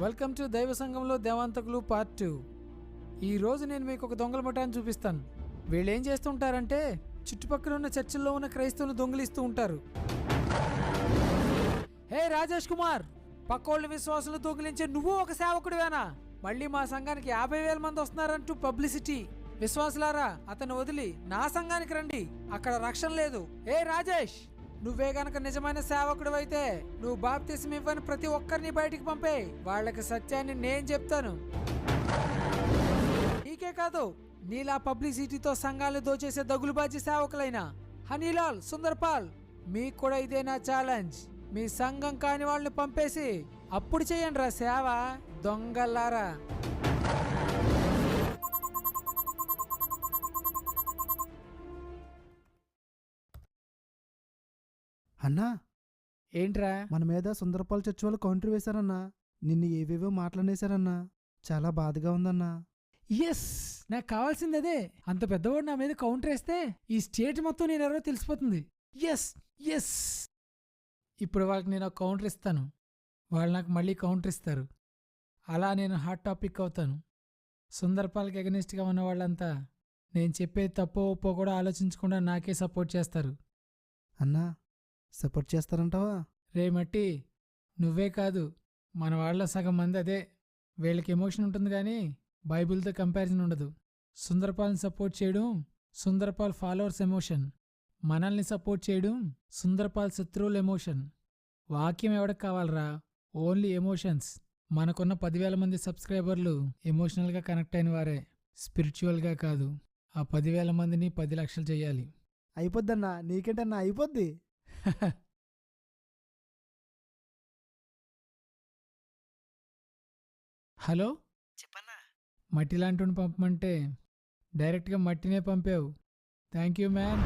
Welcome to దైవ సంఘంలో దేవాంతకులు part two. ఈరోజు నేను మీకు ఒక దొంగల ముఠాన్ని చూపిస్తాను. వీళ్ళు ఏం చేస్తుంటారంటే చుట్టుపక్కల ఉన్న చర్చిల్లో ఉన్న క్రైస్తవులు దొంగిలిస్తూ ఉంటారు. హే రాజేష్ కుమార్ పక్కోళ్ళ విశ్వాసులు దొంగిలించే నువ్వు ఒక సేవకుడివేనా? మళ్ళీ మా సంఘానికి యాభై వేల మంది వస్తున్నారంటూ పబ్లిసిటీ. విశ్వాసులారా అతను వదిలి నా సంఘానికి రండి. అక్కడ రక్షణ లేదు. ఏ రాజేష్! నువ్వే గనక నిజమైన సేవకుడు అయితే నువ్వు బాప్తిసం ఇవ్వని ప్రతి ఒక్కరిని బయటికి పంపే. వాళ్ళకి సత్యాన్ని నేను చెప్తాను. నీకే కాదు నీలా పబ్లిసిటీతో సంఘాలు దోచేసే దగులుబాజీ సేవకులైన హనీలాల్ సుందర్పాల్ మీకు కూడా ఇదే నా ఛాలెంజ్. మీ సంఘం కాని వాళ్ళని పంపేసి అప్పుడు చేయండి రా సేవ. దొంగల్లారా. అన్నా ఏంట్రా? మన మీద సుందరపాల్ చర్చి వాళ్ళు కౌంటర్ వేశారన్నా నిన్ను ఏవేవో మాట్లాడేశారన్నా చాలా బాధగా ఉందన్నా. ఎస్! నాకు కావాల్సింది అదే అంత పెద్దవాడు నా మీద కౌంటర్ వేస్తే ఈ స్టేట్ మొత్తం నేను ఎవరో తెలిసిపోతుంది. ఎస్! ఎస్! ఇప్పుడు వాళ్ళకి నేను కౌంటర్ ఇస్తాను. వాళ్ళు నాకు మళ్ళీ కౌంటర్ ఇస్తారు. అలా నేను హాట్ టాపిక్ అవుతాను. సుందర్పాల్కి ఎగనిస్ట్గా ఉన్న వాళ్ళంతా నేను చెప్పేది తప్పో ఒప్పో కూడా ఆలోచించకుండా నాకే సపోర్ట్ చేస్తారు. అన్నా సపోర్ట్ చేస్తారంటావా? రే మట్టి నువ్వే కాదు మన వాళ్ళ సగం మంది అదే. వీళ్ళకి ఎమోషన్ ఉంటుంది కానీ బైబిల్తో కంపారిజన్ ఉండదు. సుందరపాల్ని సపోర్ట్ చేయడం సుందరపాల్ ఫాలోవర్స్ ఎమోషన్. మనల్ని సపోర్ట్ చేయడం సుందరపాల్ శత్రువుల ఎమోషన్. వాక్యం ఎవడికి కావాలరా? Only emotions. మనకున్న పదివేల మంది సబ్స్క్రైబర్లు ఎమోషనల్గా కనెక్ట్ అయిన వారే. స్పిరిచువల్గా కాదు. ఆ పదివేల మందిని పది లక్షలు చేయాలి. అయిపోద్దన్నా నీకేంటన్నా అయిపోద్ది? హలో? చెప్పన్నా మట్టి లాంటి పంపమంటే డైరెక్ట్గా మట్టినే పంపావు. Thank you man.